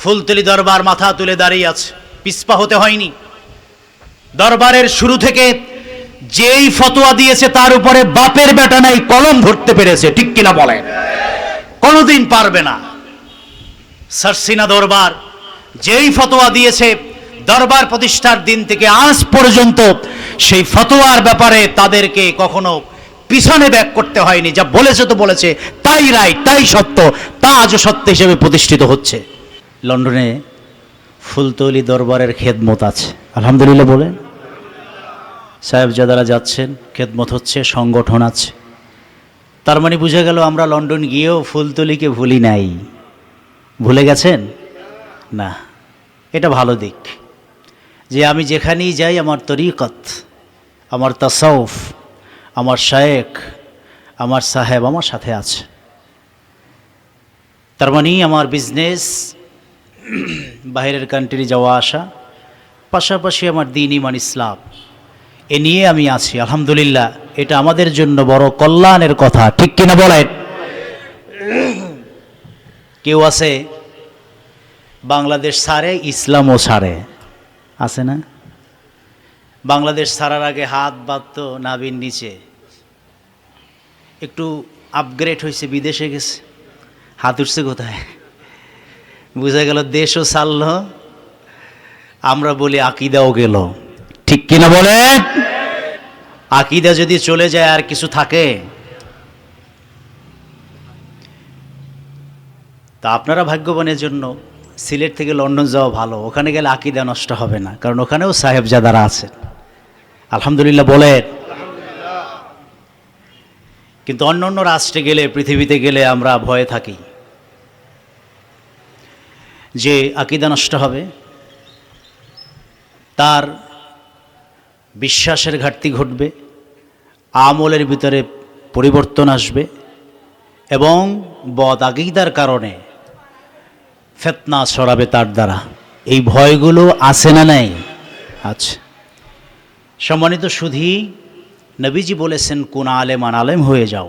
ফুলতলি দরবার মাথা তুলে দাঁড়িয়ে আছে। পিসপা হতে হয়নি। দরবারের শুরু থেকে যেই ফতোয়া দিয়েছে তার উপরে বাপের বেটা নাই, কলম ধরতে পেরেছে, ঠিক কিনা বলেন? কোনোদিন পারবে না। সারসিনা দরবার যেই ফতোয়া দিয়েছে দরবার প্রতিষ্ঠার দিন থেকে আজ পর্যন্ত সেই ফতোয়ার ব্যাপারে তাদেরকে কখনো পিছনে ব্যাক করতে হয়নি। যা বলেছে তো বলেছে, তাই রায়, তাই সত্য, তা আজও সত্য হিসেবে প্রতিষ্ঠিত হচ্ছে। লন্ডনে ফুলতলি দরবারের খেদমত আছে। আলহামদুলিল্লাহ বলেন। সাহেব সাহেবজাদারা যাচ্ছেন, খেদমত হচ্ছে, সংগঠন আছে। তার মানে বুঝে গেল আমরা লন্ডন গিয়েও ফুলতলিকে ভুলি নাই। ভুলে গেছেন? না। এটা ভালো দিক। যে আমি যেখানেই যাই, আমার তরিকত, আমার তাসাউফ, আমার শায়েক, আমার সাহেব আমার সাথে আছে। তার মানে আমার বিজনেস বাইরের কান্ট্রি যাওয়া, আসা, পাশাপাশি আমার দিন ইমান ইসলাম। এ নিয়ে আমি আছি, আলহামদুলিল্লাহ। এটা আমাদের জন্য বড় কল্যাণের কথা। ঠিক কিনা বলেন? কেউ আছে? বাংলাদেশ সারে, ইসলামও সারে। আছে না? বাংলাদেশ সারার আগে হাত বাঁধতো নাবির নিচে। একটু আপগ্রেড হয়েছে, বিদেশে গেছে। হাত উঠছে কোথায়? বুঝা গেল দেশও ছাড়ল আমরা বলি আকিদাও গেল। ঠিক কিনা বলে? আকিদা যদি চলে যায়, আর কিছু থাকে? তা আপনারা ভাগ্যবানের জন্য সিলেট থেকে লন্ডন যাওয়া ভালো। ওখানে গেলে আকিদা নষ্ট হবে না, কারণ ওখানেও সাহেবজাদারা আছেন। আলহামদুলিল্লাহ বলেন। কিন্তু অন্য অন্য রাষ্ট্রে গেলে, পৃথিবীতে গেলে আমরা ভয়ে থাকি। যে আকিদা নষ্ট হবে, তার বিশ্বাসের ঘাটতি ঘটবে, আমলের ভিতরে পরিবর্তন আসবে এবং বদ আকিদার কারণে ফেতনা ছড়াবে তার দ্বারা। এই ভয়গুলো আছে না নাই? আচ্ছা। সম্মানিত সুধী, নবীজি বলেছেন, কোন আলেম আন আলেম হয়ে যাও।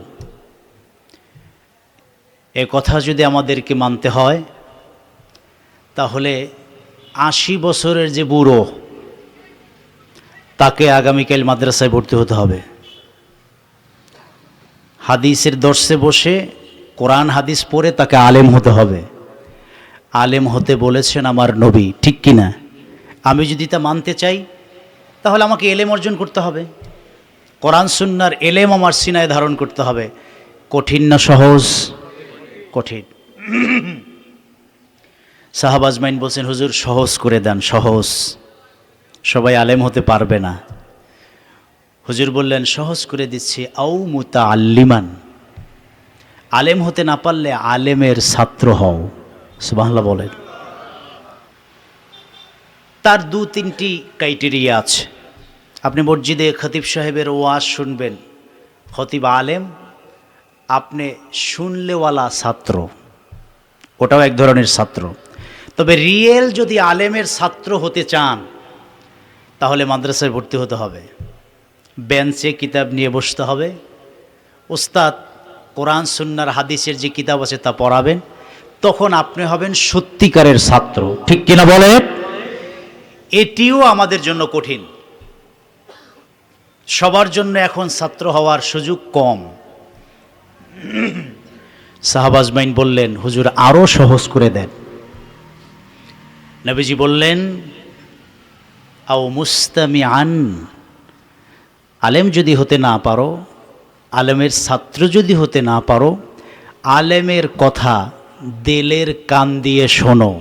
এ কথা যদি আমাদেরকে মানতে হয় তাহলে আশি বছরের যে বুড়ো, তাকে আগামীকাল মাদ্রাসায় ভর্তি হতে হবে। হাদিসের দর্শে বসে, কোরআন হাদিস পড়ে তাকে আলেম হতে হবে। আলেম হতে বলেছেন আমার নবী, ঠিক কি না আমি যদি তা মানতে চাই, তাহলে আমাকে এলেম অর্জন করতে হবে। কোরআন সুন্নার এলেম আমার সিনায় ধারণ করতে হবে। কঠিন না সহজ? কঠিন। সাহাবাজমাইন বলছেন, হুজুর, সহজ করে দেন, সহজ। সবাই আলেম হতে পারবে না। হুজুর বললেন, সহজ করে দিচ্ছি আউ মুতা আল্লিমান আলেম হতে না পারলে আলেমের ছাত্র হও সুবাহলা বলেন। তার দু তিনটি ক্রাইটেরিয়া আছে। আপনি মসজিদে খতিব সাহেবের ওয়াজ শুনবেন, খতিব আলেম, আপনি শুনলেওয়ালা ছাত্র, ওটাও এক ধরনের ছাত্র। তবে রিয়েল যদি আলেমের ছাত্র হতে চান, তাহলে মাদ্রাসায় ভর্তি হতে হবে। বেঞ্চে কিতাব নিয়ে বসতে হবে। ওস্তাদ কোরআন, সুন্নার, হাদিসের যে কিতাব আছে তা পড়াবেন। তখন আপনি হবেন সত্যিকারের ছাত্র। ঠিক কিনা বলে এটিও আমাদের জন্য কঠিন। সবার জন্য এখন ছাত্র হওয়ার সুযোগ কম। সাহাবাজমাইন বললেন, হুজুর আরও সহজ করে দেন। নবীজি বললেন, আও মুস্তামি আন আলেম যদি হতে না পারো, আলেমের ছাত্র যদি হতে না পারো, আলেমের কথা দেলের কান দিয়ে শোনো।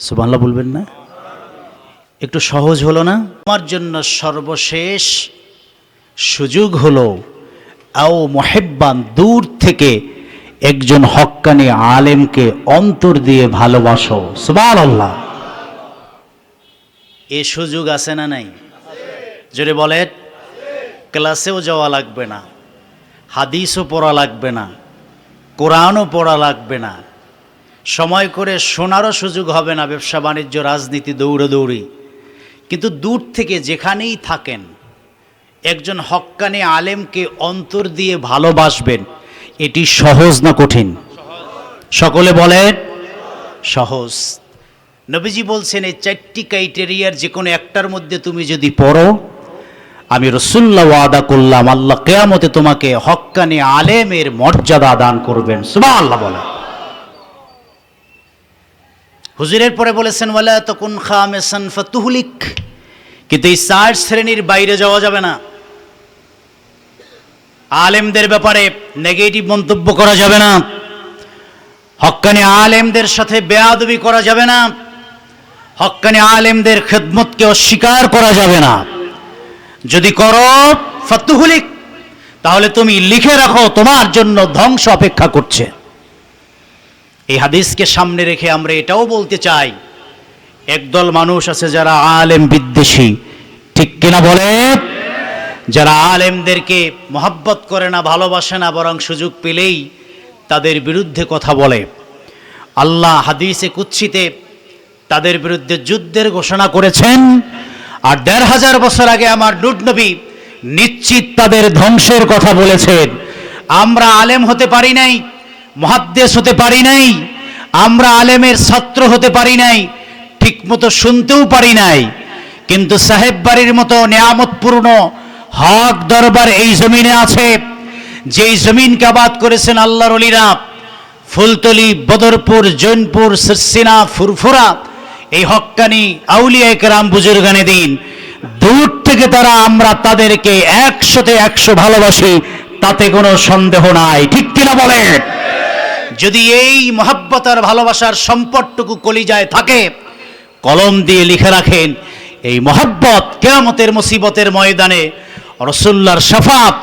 সুবাংলা বলবেন না? একটু সহজ হলো না? আমার জন্য সর্বশেষ সুযোগ হলো, আও মহেব্বান, দূর থেকে একজন হক্কানি আলেমকে অন্তর দিয়ে ভালোবাসো। সুবাল আল্লাহ এ সুযোগ আছে না নাই? জোরে বলেন, ক্লাসেও যাওয়া লাগবে না, হাদিসও পড়া লাগবে না, কোরআনও পড়া লাগবে না। সময় করে শোনারও সুযোগ হবে না ব্যবসা বাণিজ্য, রাজনীতি দৌড়দৌড়ি কিন্তু দূর থেকে যেখানেই থাকেন, একজন হক্কানি আলেমকে অন্তর দিয়ে ভালোবাসবেন, এটি সহজ না কঠিন? সকলে বলেন, সহজ। নবীজি বলছেন, এই চারটি ক্রাইটেরিয়ার যে কোনো একটার মধ্যে তুমি যদি পড়ো, আমি রসুল্লা ওয়াদা করলাম, আল্লাহ কেয়ামতে তোমাকে হক্কানি আলেমের মর্যাদা দান করবেন। সুমা আল্লাহ বলে হুজুরের পরে বলেছেন বলে ওয়ালা তকুন খামেসান ফাতুহলিক। কিন্তু এই চার শ্রেণির বাইরে যাওয়া যাবে না। আলেমদের ব্যাপারে নেগেটিভ মন্তব্য করা যাবে না। হক্কানি আলেমদের সাথে বেয়াদবি করা যাবে না। হক্কানি আলেমদের খেদমতকে অস্বীকার করা যাবে না। যদি করো ফাতুহলিক তাহলে তুমি লিখে রাখো, তোমার জন্য ধ্বংস অপেক্ষা করছে। এই হাদিসকে সামনে রেখে আমরা এটাও বলতে চাই, একদল মানুষ আছে যারা আলেম বিদ্বেষী। ঠিক কিনা বলে? যারা আলেমদেরকে মহাব্বত করে না, ভালোবাসে না, বরং সুযোগ পেলেই তাদের বিরুদ্ধে কথা বলে। আল্লাহ হাদিসে কুচ্ছিতে তাদের বিরুদ্ধে যুদ্ধের ঘোষণা করেছেন। আর দেড় হাজার বছর আগে আমার নবী নিশ্চিত তাদের ধ্বংসের কথা বলেছেন। আমরা আলেম হতে পারি নাই মহাদ্দেশ হতে পারি নাই, আমরা আলেমের ছাত্র হতে পারি নাই, ঠিকমতো শুনতেও পারি নাই। কিন্তু সাহেব বাড়ির মতো নিয়ামতপূর্ণ হক দরবার এই জমিনে আছে। যেই জমিনকে আবাদ করেছেন আল্লাহর অলিরা, ফুলতলি, বদরপুর, জৈনপুর, সিরসিনা, ফুরফুরা এই হক্কানি আউলিয়া একরাম বুজুর্গানে দিন। দূর থেকে তারা আমরা তাদেরকে একশোতে একশো ভালোবাসি, তাতে কোনো সন্দেহ নাই। ঠিক কিনা বলেন? যদি এই মহাব্বত আর ভালোবাসার সম্পদটুকু কলিজায় থাকে, কলম দিয়ে লিখে রাখেন, এই মহাব্বত কেয়ামতের মুসিবতের ময়দানে রসুল্লার শফাত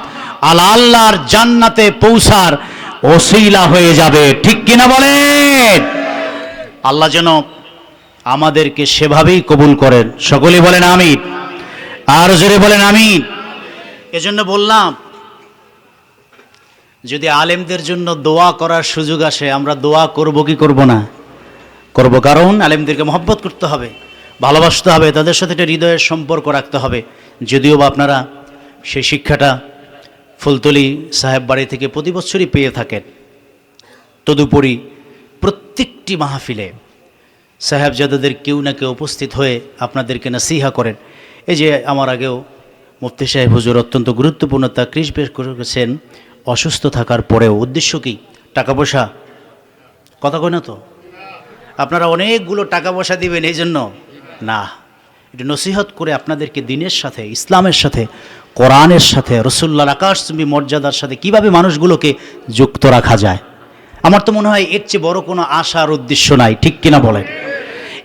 আল আল্লাহর জান্নাতে পৌঁছার ওসিলা হয়ে যাবে। ঠিক কিনা বলেন? আল্লাহ যেন আমাদেরকে সেভাবেই কবুল করেন। সকলেই বলেন আমি আর জোরে বলেন আমি এজন্য বললাম, যদি আলেমদের জন্য দোয়া করার সুযোগ আসে, আমরা দোয়া করব কি করব না? করব কারণ আলেমদেরকে মহব্বত করতে হবে, ভালোবাসতে হবে, তাদের সাথে একটা হৃদয়ের সম্পর্ক রাখতে হবে। যদিও বা আপনারা সেই শিক্ষাটা ফুলতলি সাহেব বাড়ি থেকে প্রতি বছরই পেয়ে থাকেন। তদুপরি প্রত্যেকটি মাহফিলে সাহেবজাদাদের কেউ না কেউ উপস্থিত হয়ে আপনাদেরকে নাসিহা করেন। এই যে আমার আগেও মুফতি সাহেব হুজুর অত্যন্ত গুরুত্বপূর্ণ তা ক্রিস বের করেছেন, অসুস্থ থাকার পরেও। উদ্দেশ্য কি? টাকা পয়সা? কথা কয় না তো? আপনারা অনেকগুলো টাকা পয়সা দিবেন, এই জন্য? না। এটা নসিহত করে আপনাদেরকে দিনের সাথে, ইসলামের সাথে, কোরআনের সাথে রসুল্লার আকাশ তুমি মর্যাদার সাথে কীভাবে মানুষগুলোকে যুক্ত রাখা যায়? আমার তো মনে হয় এর চেয়ে বড় কোনো আশার উদ্দেশ্য নাই, ঠিক কিনা বলেন?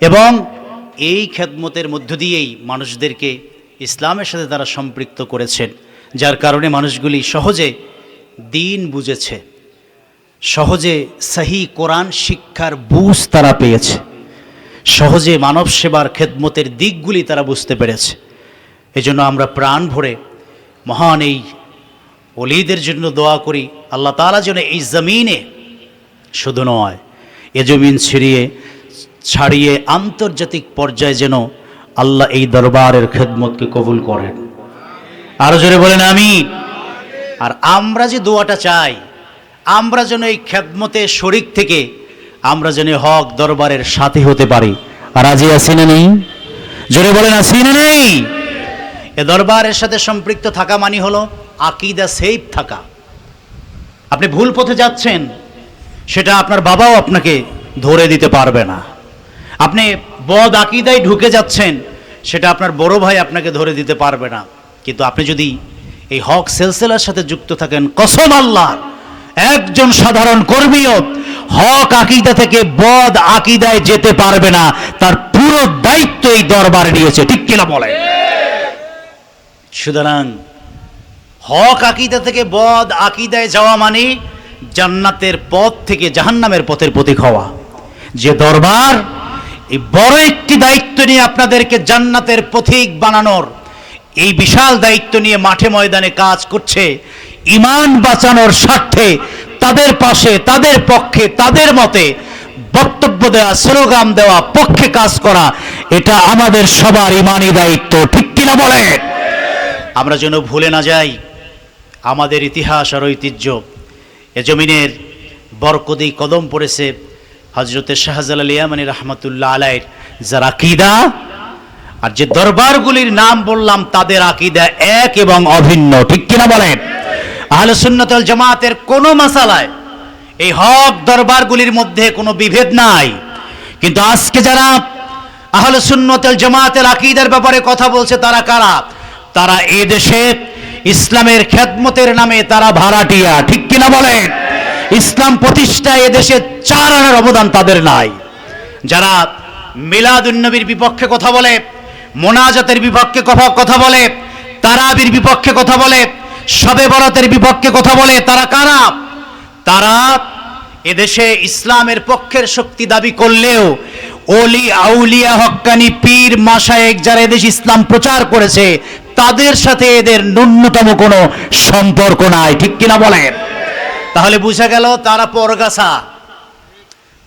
এবং এই খেদমতের মধ্য দিয়েই মানুষদেরকে ইসলামের সাথে তারা সম্পৃক্ত করেছেন, যার কারণে মানুষগুলি সহজে দিন বুঝেছে, সহজে সাহি কোরআন শিক্ষার বুঝ তারা পেয়েছে, সহজে মানব সেবার খেদমতের দিকগুলি তারা বুঝতে পেরেছে। এজন্য আমরা প্রাণ ভরে মহান এই অলিদের জন্য দোয়া করি, আল্লাহ তালা যেন এই জমিনে শুধু নয়, এ জমিন ছিড়িয়ে ছাড়িয়ে আন্তর্জাতিক পর্যায়ে যেন আল্লাহ এই দরবারের খেদমতকে কবুল করেন। আরও জোরে বলেন আমি আর আমরা যে দোয়াটা চাই, আমরা যেন এই খেদমতে শরিক থেকে আমরা যেন হক দরবারের সাথে হতে পারি। আর আজি আছি না নেই? জোরে বলেন আছি না নেই? এ দরবারের সাথে সম্পৃক্ত থাকা মানে হলো আকিদা সেফ থাকা। আপনি ভুল পথে যাচ্ছেন, সেটা আপনার বাবাও আপনাকে ধরে দিতে পারবে না। আপনি বদ আকিদায় ঢুকে যাচ্ছেন, সেটা আপনার বড় ভাই আপনাকে ধরে দিতে পারবে না। কিন্তু আপনি যদি এই হক সেলসেলার সাথে যুক্ত থাকেন, কসম আল্লাহ একজন সাধারণ কর্মীও হক আকিদা থেকে বদ আকিদায় যেতে পারবে না, তার পুরো দায়িত্ব এই দরবারে নিয়েছে, ঠিক কিনা বলে? সুতরাং হক আকিদা থেকে বদ আকিদায় যাওয়া মানে জান্নাতের পথ থেকে জাহান্নামের পথের প্রতীক হওয়া। যে দরবার এই বড় একটি দায়িত্ব নিয়ে আপনাদেরকে জান্নাতের পথিক বানানোর, এই বিশাল দায়িত্ব নিয়ে মাঠে ময়দানে কাজ করছে, ইমান বাঁচানোর স্বার্থে তাদের পাশে, তাদের পক্ষে, তাদের মতে বক্তব্য দেওয়া স্লোগান দেওয়া, পক্ষে কাজ করা, এটা আমাদের সবার ইমানি দায়িত্ব। ঠিক কিনা বলেন? আমরা যেন ভুলে না যাই আমাদের ইতিহাস আর ঐতিহ্য। এ জমিনের বরকদি কদম পড়েছে হজরতের শাহজালাল ইয়ামানি রহমতুল্লাহ আলাইয়ের যার আকিদা, আর যে দরবারগুলির নাম বললাম তাদের আকিদা এক এবং অভিন্ন। ঠিক কিনা বলেন? আহলে সুন্নতুল জামাতের কোনো মাসালায় এই হক দরবারগুলির মধ্যে কোনো বিভেদ নাই। কিন্তু আজকে যারা আহলে সুন্নতুল জামাতের আকিদার ব্যাপারে কথা বলছে, তারা কারা? তারা এ দেশে ইসলামের খেদমতের নামে তারা ভাড়াটিয়া। ঠিক কিনা বলেন? ইসলাম প্রতিষ্ঠায় এদেশে চার আনার অবদান তাদের নাই। যারা মিলাদুন্নবীর বিপক্ষে কথা বলে, মোনাজাতের বিপক্ষে কথা- বলে, তারাবির বিপক্ষে কথা বলে, শবে বরাতের বিপক্ষে কথা বলে, তারা কারা? তারা এদেশে ইসলামের পক্ষের শক্তি দাবি করলেও অলি আউলিয়া হক্কানি পীর মাসায়েক যারা এদেশ ইসলাম প্রচার করেছে, তাদের সাথে এদের ন্যূনতম কোনো সম্পর্ক নাই। ঠিক কিনা বলেন? তাহলে বুঝা গেল তারা পরগাছা।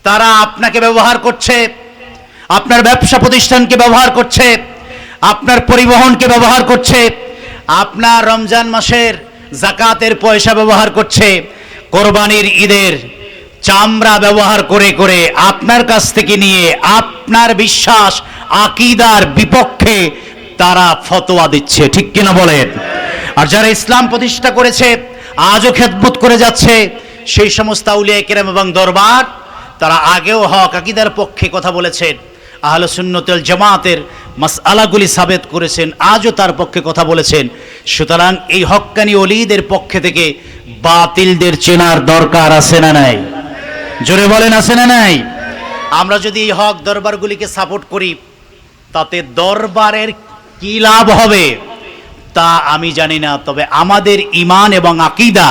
তারা আপনাকে ব্যবহার করছে, আপনার ব্যবসা প্রতিষ্ঠানকে ব্যবহার করছে, আপনার পরিবহনকে ব্যবহার করছে, আপনার রমজান মাসের জাকাতের পয়সা ব্যবহার করছে, কোরবানির ঈদের চামড়া ব্যবহার করে করে আপনার কাছ থেকে নিয়ে আপনার বিশ্বাস, আকিদার বিপক্ষে তারা ফতোয়া দিচ্ছে, ঠিক কিনা বলেন? আর যারা ইসলাম প্রতিষ্ঠা করেছে আজও খেদমত করে যাচ্ছে সেই সমস্ত আউলিয়া কেরাম এবং দরবার। তারা আগেও হক আকিদার পক্ষে কথা বলেছেন। আহলে সুন্নতুল জামাতের মাসআলাগুলি সাবেত করেছেন, আজও তার পক্ষে কথা বলেছেন। সুতরাং এই হক্কানি অলিদের পক্ষে থেকে বাতিলদের চেনার দরকার আছে না নাই? জোরে বলেন, আছে না নাই? আমরা যদি এই হক দরবারগুলিকে সাপোর্ট করি, তাতে দরবারের কি লাভ হবে? তা আমি জানি না, তবে আমাদের ইমান এবং আকিদা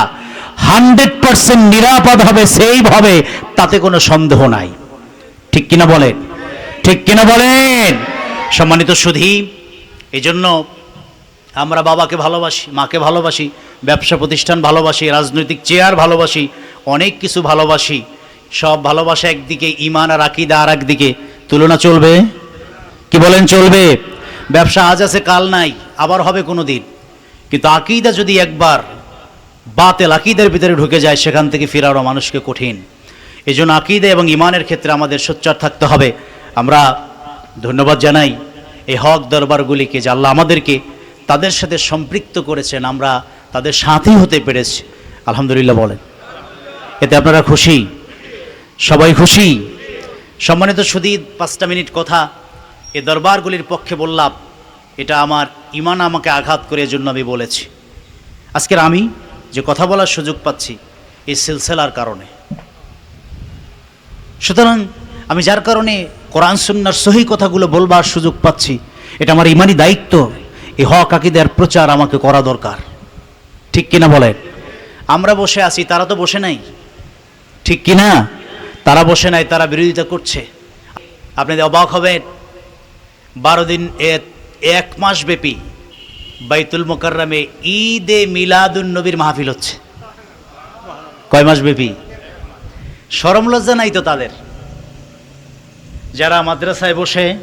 হান্ড্রেড পার্সেন্ট নিরাপদ হবে সেই সেইভাবে তাতে কোনো সন্দেহ নাই। ঠিক কিনা বলেন? ঠিক কিনা বলেন? সম্মানিত সুধী এই জন্য আমরা বাবাকে ভালোবাসি, মাকে ভালোবাসি, ব্যবসা প্রতিষ্ঠান ভালোবাসি, রাজনৈতিক চেয়ার ভালোবাসি, অনেক কিছু ভালোবাসি, সব ভালোবাসা একদিকে ইমান আর আকিদা আর একদিকে তুলনা চলবে? কি বলেন চলবে? ব্যবসা আজ আছে, কাল নাই। আবার হবে কোনো দিন। কিন্তু আকিদা যদি একবার বাতেল আকিদের ভিতরে ঢুকে যায়, সেখান থেকে ফেরানো মানুষকে কঠিন। এই জন্য আকিদা এবং ইমানের ক্ষেত্রে আমাদের সোচ্চার থাকতে হবে। আমরা ধন্যবাদ জানাই এই হক দরবারগুলিকে যে আল্লাহ আমাদেরকে তাদের সাথে সম্পৃক্ত করেছেন, আমরা তাদের সাথী হতে পেরেছি। আলহামদুলিল্লাহ বলেন। এতে আপনারা খুশি? সবাই খুশি? সম্মানিত সুদী পাঁচটা মিনিট কথা। এ দরবারগুলির পক্ষে বললাম, এটা আমার ইমান আমাকে আঘাত করে জন্য আমি বলেছি। আজকের আমি যে কথা বলার সুযোগ পাচ্ছি এই সিলসিলার কারণে। সুতরাং আমি যার কারণে কোরআন, সুন্নার সহি কথাগুলো বলবার সুযোগ পাচ্ছি, এটা আমার ইমানই দায়িত্ব, এই হক আকিদের প্রচার আমাকে করা দরকার। ঠিক কিনা বলেন? আমরা বসে আছি, তারা তো বসে নাই। ঠিক কিনা? তারা বসে নাই, তারা বিরোধিতা করছে। আপনি অবাক হবেন, বারো দিন এ- এক মাস ব্যাপী বাইতুল মোকাররামে ঈদে মিলাদুন নবীর মাহফিল হচ্ছে। কয় মাস ব্যাপী? সরম লজ্জা নাই তো তাদের? যারা মাদ্রাসায় বসে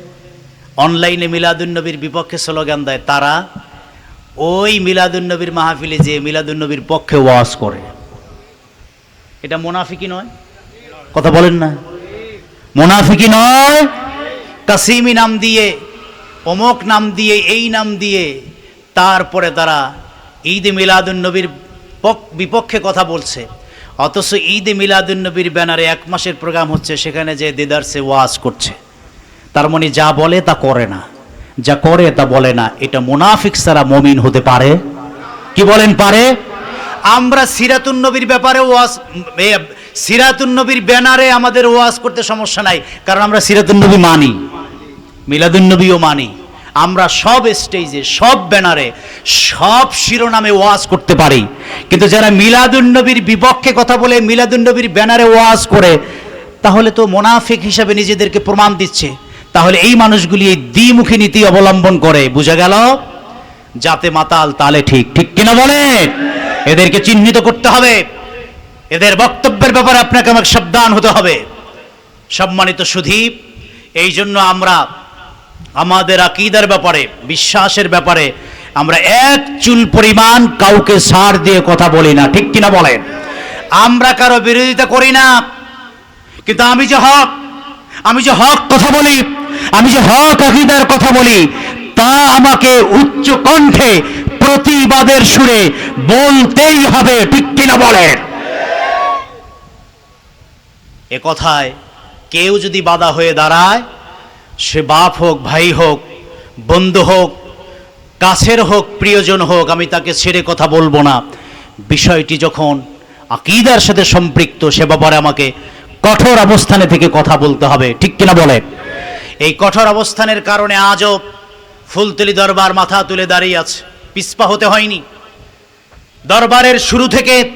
অনলাইনে মিলাদুন্নবীর বিপক্ষে স্লোগান দেয়, তারা ওই মিলাদুন্নবীর মাহফিলে যে মিলাদুন্নবীর পক্ষে ওয়াজ করে। এটা মোনাফিকি নয়। কথা বলেন না। মোনাফিকি নয় কাসিমি নাম দিয়ে অমক নাম দিয়ে এই নাম দিয়ে তারপরে তারা ঈদ মিলাদুন্নবীর পক- বিপক্ষে কথা বলছে। অথচ ঈদ মিলাদুন্নবীর ব্যানারে এক মাসের প্রোগ্রাম হচ্ছে সেখানে যে দেদারসে ওয়াজ করছে। তার মানে যা বলে তা করে না। যা করে তা বলে না। এটা মুনাফিক সারা মমিন হতে পারে? কি বলেন পারে? আমরা সিরাতুন নবীর ব্যাপারে ওয়াজ এ, সিরাতুন নবীর ব্যানারে আমাদের ওয়াজ করতে সমস্যা নাই কারণ আমরা সিরাতুন নবী মানি। মিলাদুন নবীও মানি। আমরা সব স্টেজে, সব ব্যানারে, সব শিরোনামে ওয়াজ করতে পারি। কিন্তু যারা মিলাদুন নবীর বিপক্ষে কথা বলে মিলাদুন নবীর ব্যানারে ওয়াজ করে, তাহলে তো মোনাফিক হিসাবে নিজেদেরকে প্রমাণ দিচ্ছে। তাহলে এই মানুষগুলি এই দ্বিমুখী নীতি অবলম্বন করে। বুঝা গেল? যাতে মাতাল, তালে ঠিক। ঠিক কিনা বলেন এদেরকে চিহ্নিত করতে হবে। এদের বক্তব্যের ব্যাপারে আপনাকে আমাকে সাবধান হতে হবে। সম্মানিত সুধীপ এই জন্য আমরা আমাদের আকিদার ব্যাপারে, বিশ্বাসের ব্যাপারে, আমরা এক চুল পরিমাণ কাউকে সার দিয়ে কথা বলি না, ঠিক কিনা বলেন? আমরা কারও বিরোধিতা করি না, কিন্তু আমি যে হক, আমি যে হক কথা বলি, আমি যে হক আকিদার কথা বলি, তা আমাকে উচ্চ কণ্ঠে প্রতিবাদের সুরে বলতেই হবে, ঠিক কিনা বলেন? এ কথায় কেউ যদি বাধা হয়ে দাঁড়ায় সে বাপ হোক, ভাই হোক, বন্ধু হোক, কাছের হোক, প্রিয়জন হোক, আমি তাকে ছেড়ে কথা বলব না। বিষয়টি যখন আকিদার সাথে সম্পৃক্ত, সে ব্যাপারে আমাকে কঠোর অবস্থানে থেকে কথা বলতে হবে। ঠিক কিনা বলে? এই কঠোর অবস্থানের কারণে আজও ফুলতলি দরবার মাথা তুলে দাঁড়িয়ে আছে। পিসপা হতে হয়নি। দরবারের শুরু থেকে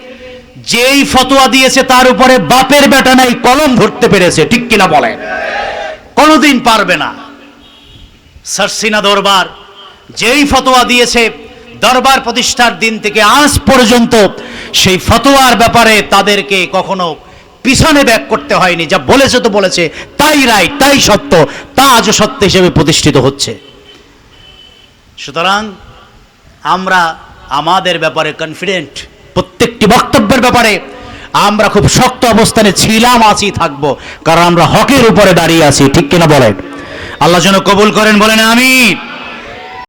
যেই ফতোয়া দিয়েছে, তার উপরে বাপের বেটা নাই, কলম ধরতে পেরেছে। ঠিক কিনা বলে? কোনোদিন পারবে না। সারসিনা দরবার যেই ফতোয়া দিয়েছে, দরবার প্রতিষ্ঠার দিন থেকে আজ পর্যন্ত সেই ফতোয়ার ব্যাপারে তাদেরকে কখনো পিছনে ব্যাক করতে হয়নি। যা বলেছে তো বলেছে, তাই রায়, তাই সত্য, তা আজও সত্য হিসেবে প্রতিষ্ঠিত হচ্ছে। সুতরাং আমরা আমাদের ব্যাপারে কনফিডেন্ট প্রত্যেকটি বক্তব্যের ব্যাপারে আমরা খুব শক্ত অবস্থানে ছিলাম, আছি, থাকব। কারণ আমরা হকের উপরে দাঁড়িয়ে আছি, ঠিক কিনা বলেন? আল্লাহ যেন কবুল করেন, বলেন আমি